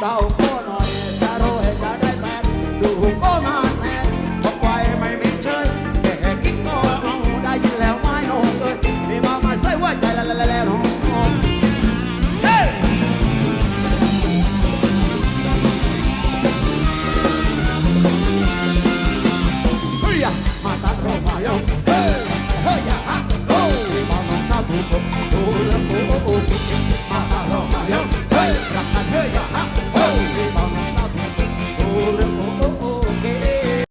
เบาโคหน่อยจะรวยจะได้แฟนดูก็มา